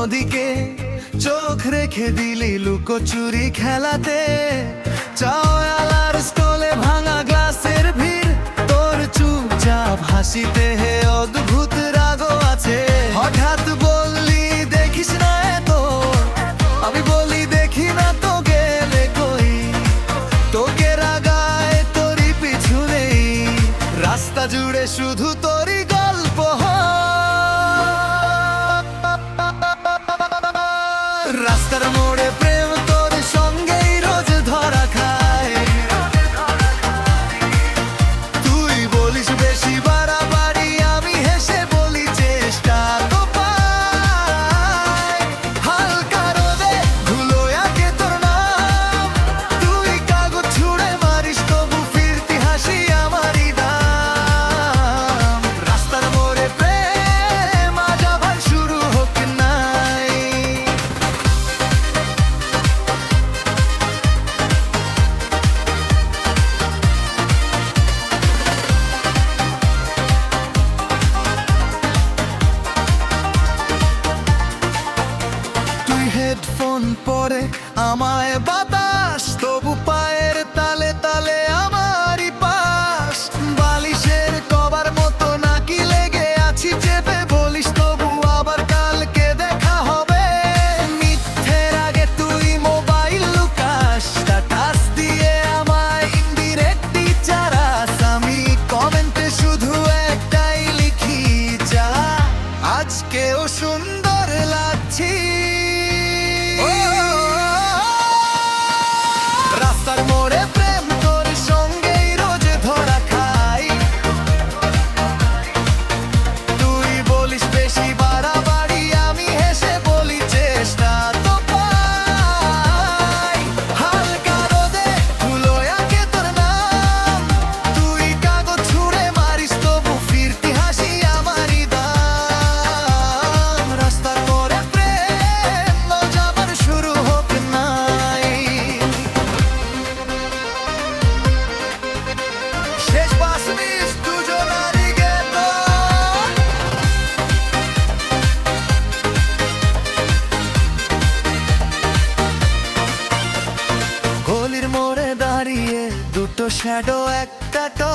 ওদিকে চোখ রেখে দিলি লুকোচুরি খেলাতে। চাওয়ালার ভাঙা গ্লাসের ভিড় তোর চুপচাপ হাসিতে জুড়ে শুধু তোর পরে আমায় বাতা estar muy ছোট শ্যাডো একটা তো